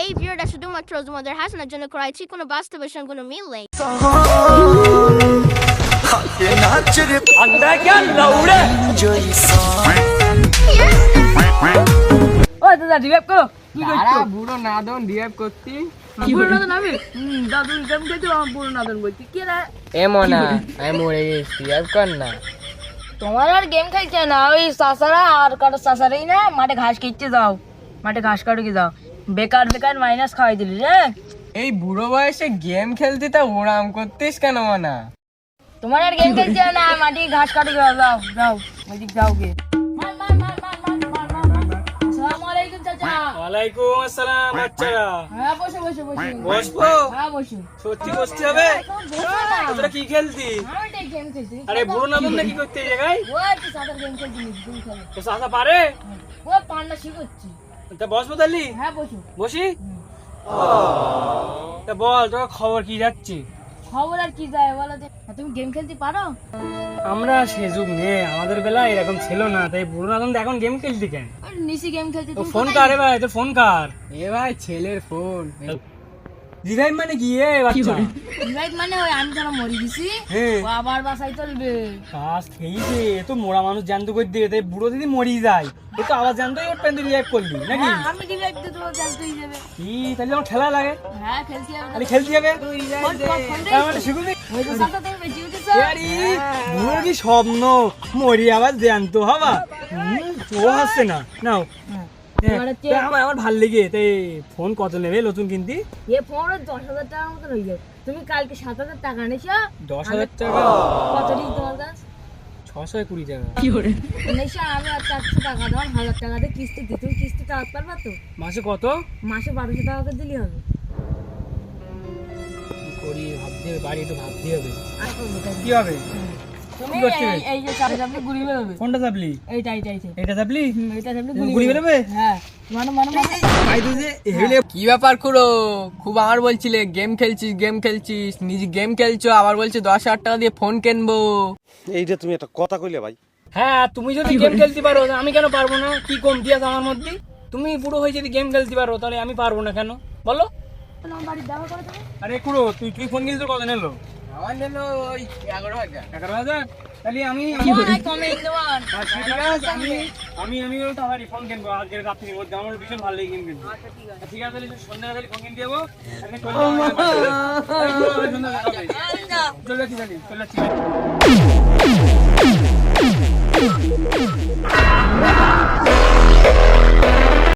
এই ভিডিওটা শুধুমাত্র তোমাদের হাসানোর জন্য করাইছি কোনো বাস্তবের সঙ্গে কোনো মিল নেই ও দাদা রিভাইভ করো বুড়ো নাদন রিভাইভ করতি পুরো নাদন আমি হুম দাদু কেমন খেয়েছো আমার পুরো নাদন বলছি কে রে মনা আমি মরে গেছি রিভাইভ কর না। তোমার আর গেম খেলছে না ওই সাসারা আর কারও সাসারাই না মাঠে ঘাস খেতে যাও মাঠে ঘাস কাটো কি যাও। বেকার বেকার মাইনাস খাওয়াই দিলি রে। এই বুড়ো বয়সে গেম খেলতে তা ওরাম করতিস কেন মানা? তোমার আর গেম খেলতে না মাটি ঘাস কাটি যাও যাও যাও ওইদিক যাও গে হ্যাঁ, হ্যাঁ, আরে আচ্ছা, পারে? ও পান্ডা শিখছি তা বসবো তাহলে হ্যাঁ বসো। বসি? তা বল তোর খবর কি যাচ্ছে? খবর আর কি যায় বলো তো। তুমি গেম খেলতে পারো? আমরা সে যুগ নেই আমাদের বেলায় এরকম ছিল না তাই বুড়ো তো এখন গেম খেলতে কেন? আর নিশি গেম খেলতে তো ফোন কার এ ভাই তোর ফোন কার? এ ভাই ছেলের ফোন রিভাইভ মানে কি? এ বাচ্চা। রিভাইভ মানে ওই আমি যেন মরে গেছি হ্যাঁ। ও আবার বাসায় চলবে। কাজ খেয়েছে এ তো মোড়া মানুষ জ্যান্ত করে দিয়ে তাই বুড়ো দিদি মরি যায়। এ তো আবার জ্যান্ত ওর প্যান্ট রিভাইভ করলি নাকি? হ্যাঁ, আমি রিভাইভ দিতে তো যাবে। কি তাহলে আমার খেলা লাগে? হ্যাঁ খেলতে হবে মানে শিখুন আরে কি স্বপ্ন? মরি আবার জ্যান্ত হবা। ও হাসছে না। নাও। হ্যাঁ। আমার আমার ভালো লেগে তাই ফোন কত নেবে নতুন কিনতি? এ ফোন দশ হাজার টাকার মতো হয়ে যাবে তুমি কালকে সাত হাজার টাকা এনেছো দশ হাজার টাকা? কত দিন তোমার কাছে? ছশো কুড়ি টাকা। এনেছো আমি আর চারশো টাকা দাম হাজার টাকা দিয়ে কিস্তি দিই। তুমি কিস্তি টাকা পারবা তো? মাসে কত? মাসে বারোশো টাকা করে দিলেই হবে। করি ভাবতে হবে বাড়ি একটু ভাবতে হবে। কি হবে? তুমি করতে এই- এই যে চাপে চাপলে ঘুরি বেরোবে। কোনটা চাপলি? এইটা এইটা এইটা। চাপলি? এইটা চাপলে ঘুরি ঘুরি বেরোবে। হ্যাঁ। মানে মানে মানে। ভাই তুই যে হেলে কি ব্যাপার খুড়ো? খুব আমার বলছিলে গেম খেলছিস গেম খেলছিস নিজে গেম খেলছো আবার বলছে দশ হাজার টাকা দিয়ে ফোন কিনবো। এইটা তুমি একটা কথা কইলে ভাই। হ্যাঁ তুমি যদি গেম খেলতে পারো আমি কেন পারব না? কি কমতি আছে আমার মধ্যে? তুমি বুড়ো হয়ে যদি গেম খেলতে পারো তাহলে আমি পারব না কেন? বলো। আমার বাড়ির দেখা করে তুমি আরে কুড়ো তুই তুই ফোন কিনতে কত নিলো আমার নিল ওই এগারো হাজার। এগারো হাজার? তাহলে আমি আচ্ছা, আমি আমি আমি তোমার ফোন কিনবো। আজকে রাত্রির মধ্যে আমার ভীষণ কিনবেন আচ্ছা, ঠিক আছে। তাহলে সন্ধ্যাবেলা ফোন কিনে দেবো। চলে যাচ্ছি চলে যাচ্ছি